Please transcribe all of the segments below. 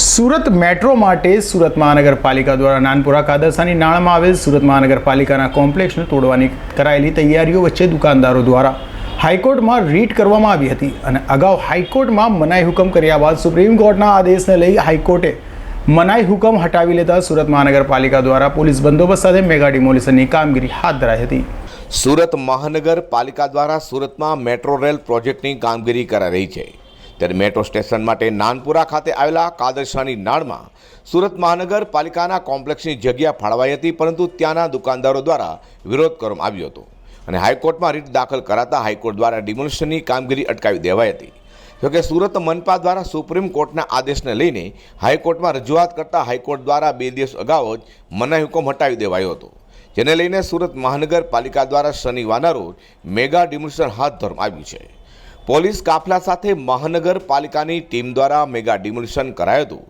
Surat metro માટે સુરત મહાનગરપાલિકા દ્વારા નાનપુરા કાદરસાની નાણામાં આવેલ સુરત મહાનગરપાલિકાના કોમ્પ્લેક્ષને તોડવાની કરાયેલી તૈયારીઓ વચ્ચે દુકાનદારો દ્વારા હાઈકોર્ટમાં રીટ કરવામાં આવી હતી અને અગાઉ હાઈકોર્ટમાં મનાઈ હુકમ કર્યા બાદ સુપ્રીમ કોર્ટના આદેશને લઈ હાઈકોર્ટે મનાઈ હુકમ હટાવી લેતા સુરત મહાનગરપાલિકા દ્વારા પોલીસ બંદોબસ્ત સાથે મેગા ડિમોલિશનની કામગીરી હાથ ધરાઈ હતી. સુરત મહાનગરપાલિકા દ્વારા સુરતમાં મેટ્રો રેલ પ્રોજેક્ટની કામગીરી કરાઈ રહી છે. ત્યારે મેટ્રો સ્ટેશન માટે નાનપુરા ખાતે આવેલા કાદરશાની નાળમાં સુરત મહાનગરપાલિકાના કોમ્પ્લેક્સની જગ્યા ફાળવાઈ હતી, પરંતુ ત્યાંના દુકાનદારો દ્વારા વિરોધ કરવામાં આવ્યો હતો અને હાઈકોર્ટમાં રીટ દાખલ કરાતા હાઈકોર્ટ દ્વારા ડિમોલિશનની કામગીરી અટકાવી દેવાઈ હતી. જોકે સુરત મનપા દ્વારા સુપ્રીમ કોર્ટના આદેશને લઈને હાઈકોર્ટમાં રજૂઆત કરતા હાઈકોર્ટ દ્વારા બે દિવસ અગાઉ જ મનાઈ હુકમ હટાવી દેવાયો હતો. જેને લઈને સુરત મહાનગરપાલિકા દ્વારા શનિવારના રોજ મેગા ડિમોલિશન હાથ ધરવામાં આવ્યું છે. પોલીસ કાફલા સાથે મહાનગરપાલિકાની ટીમ દ્વારા મેગા ડિમોલિશન કરાયું હતું.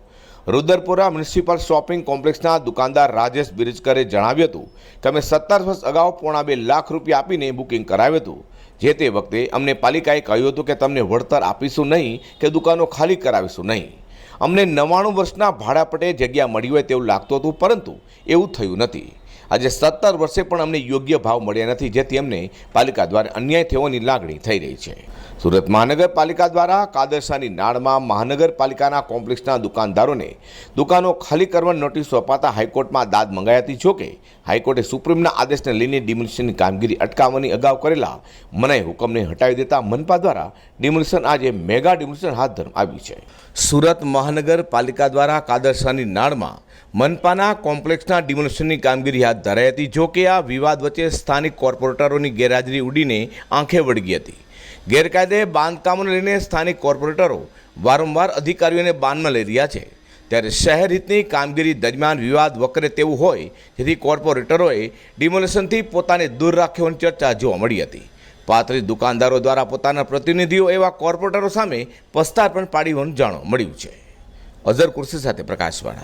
રુદરપુરા મ્યુનિસિપલ શોપિંગ કોમ્પ્લેક્સના દુકાનદાર રાજેશ બિરજકરે જણાવ્યું હતું કે અમે સત્તર વર્ષ અગાઉ પોણા બે લાખ રૂપિયા આપીને બુકિંગ કરાવ્યું હતું. જે તે વખતે અમને પાલિકાએ કહ્યું હતું કે તમને વળતર આપીશું નહીં કે દુકાનો ખાલી કરાવીશું નહીં. અમને નવ્વાણું વર્ષના ભાડાપટે જગ્યા મળી હોય તેવું લાગતું હતું, પરંતુ એવું થયું નથી. આજે સત્તર વર્ષે પણ અમને યોગ્ય ભાવ મળ્યા નથી, જેથી અમને પાલિકા દ્વારા અન્યાય થવાની લાગણી થઈ રહી છે. સુરત મહાનગરપાલિકા દ્વારા કાદરસાની નાળમાં મહાનગરપાલિકાના કોમ્પ્લેક્સના દુકાનદારોને દુકાનો ખાલી કરવાની નોટિસો અપાતા હાઈકોર્ટમાં દાદ મંગાઈ હતી, જોકે હાઈકોર્ટે સુપ્રીમના આદેશને લઈને ડિમોલિશનની કામગીરી અટકાવવાની અગાઉ કરેલા મનાઈ હુકમને હટાવી દેતા મનપા દ્વારા ડિમોલિશન આજે મેગા ડિમોલિશન હાથ ધરવામાં આવ્યું છે. સુરત મહાનગરપાલિકા દ્વારા કાદરસાની નાળમાં મનપાના કોમ્પ્લેક્સના ડિમોલિશનની કામગીરી હાથ ધરાઈ હતી જો કે આ વિવાદ વચ્ચે સ્થાનિક કોર્પોરેટરોની ગેરહાજરી ઉડીને આંખે વળગી હતી. ગેરકાયદે બાંધકામોને લઈને સ્થાનિક કોર્પોરેટરો વારંવાર અધિકારીઓને બાનમાં લઈ રહ્યા છે. ત્યારે શહેર હિતની કામગીરી દરમિયાન વિવાદ વકરે તેવું હોય, જેથી કોર્પોરેટરોએ ડિમોલેશનથી પોતાને દૂર રાખ્યોની ચર્ચા જોવા મળી હતી. પાત્રી દુકાનદારો દ્વારા પોતાના પ્રતિનિધિઓ એવા કોર્પોરેટરો સામે પસ્તાર પણ પાડી હોવાનું જાણવા મળ્યું છે. અઝર કુર્સી સાથે પ્રકાશવાળા.